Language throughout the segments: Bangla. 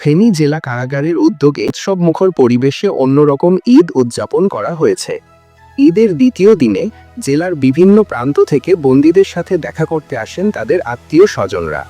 ফেনী জেলা কারাগারের উদ্যোগে উৎসব মুখর পরিবেশে অন্যরকম ঈদ উদযাপন করা হয়েছে। ঈদের দ্বিতীয় দিনে জেলার বিভিন্ন প্রান্ত থেকে বন্দীদের সাথে দেখা করতে আসেন তাদের আত্মীয় স্বজনরা।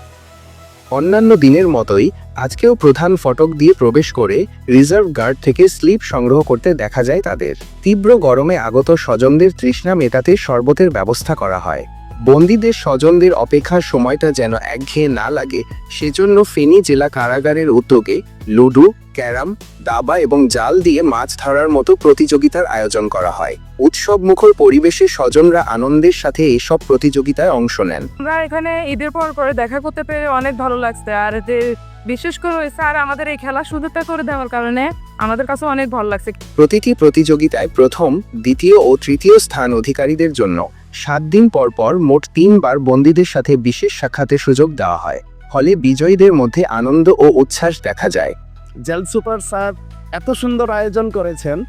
অন্যান্য দিনের মতোই আজকেও প্রধান ফটক দিয়ে প্রবেশ করে রিজার্ভ গার্ড থেকে স্লিপ সংগ্রহ করতে দেখা যায় তাদের। তীব্র গরমে আগত স্বজনদের তৃষ্ণা মেটাতে শরবতের ব্যবস্থা করা হয়। বন্দীদের স্বজনদের অপেক্ষার সময়টা যেন একঘেয়ে না লাগে সেজন্য ফেনী জেলা কারাগারের উদ্যোগে লুডু ক্যারাম দাবা এবং জাল দিয়ে মাছ ধরার মতো প্রতিযোগিতার আয়োজন করা হয়। উৎসব মুখর পরিবেশে স্বজনরা আনন্দের সাথে এসব প্রতিযোগিতায় অংশ নেন। আমরা এখানে ঈদের পর করে দেখা করতে পেরে অনেক ভালো লাগছে আর যে বিশেষ করে ওই স্যার আমাদের এই খেলার সুযোগটা করে দেওয়ার কারণে আমাদের কাছে অনেক ভালো লাগছে। প্রতিটি প্রতিযোগিতায় প্রথম দ্বিতীয় ও তৃতীয় স্থান অধিকারীদের জন্য। সাত দিন পর পর মোট তিনবার বন্দীদের সাথে বিশেষ সাক্ষাতে সুযোগ দেওয়া হয়। ফলে বিজয়ীদের মধ্যে আনন্দ ও উচ্ছ্বাস দেখা যায়। জেল সুপার স্যার, এত সুন্দর আয়োজন করেছেন।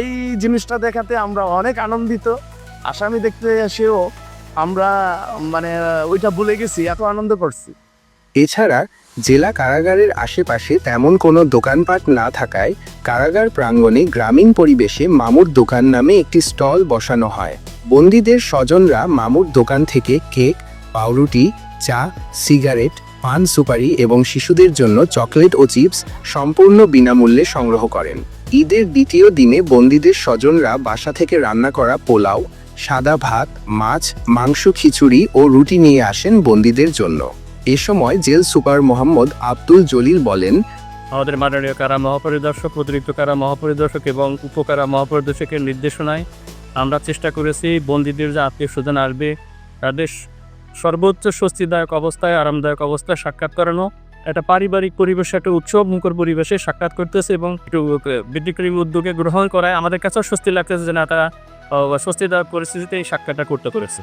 এই জিনিসটা দেখাতে আমরা অনেক আনন্দিত। আসামি দেখতে এসেও আমরা মানে ওইটা ভুলে গেছি, এত আনন্দ করছি। এছাড়া জেলা কারাগারের আশেপাশে তেমন কোনো দোকানপাট না থাকায় কারাগার প্রাঙ্গণে গ্রামীণ পরিবেশে মামুর দোকান নামে একটি স্টল বসানো হয়। বন্দীদের স্বজনরা মামুর দোকান থেকে কেক, পাউরুটি, চা, সিগারেট, পান সুপারি এবং শিশুদের জন্য চকলেট ও চিপস সম্পূর্ণ বিনামূল্যে সংগ্রহ করেন। ঈদের দ্বিতীয় দিনে বন্দীদের স্বজনরা বাসা থেকে রান্না করা পোলাও, সাদা ভাত, মাছ, মাংস, খিচুড়ি ও রুটি নিয়ে আসেন বন্দীদের জন্য। এ সময় জেল সুপার মোহাম্মদ আব্দুল জলিল বলেন, আমাদের মাননীয় কারা মহাপরিদর্শক, অতিরিক্ত কারা মহাপরিদর্শক এবং উপকারা মহাপরিদর্শকের নির্দেশনায় আমরা চেষ্টা করেছি, বন্দীদের যে আত্মীয় স্বজন আসবে, তাদের সর্বোচ্চ স্বস্তিদায়ক অবস্থায়, আরামদায়ক অবস্থায় সাক্ষাৎ করানো, একটা পারিবারিক পরিবেশে একটা উৎসব, মুখর পরিবেশে সাক্ষাৎ করতেছে এবং একটু ব্যতিক্রমী উদ্যোগে গ্রহণ করায় আমাদের কাছেও স্বস্তি লাগতেছে যে না, তারা স্বস্তিদায়ক পরিস্থিতিতে এই সাক্ষাৎটা করতে পেরেছে।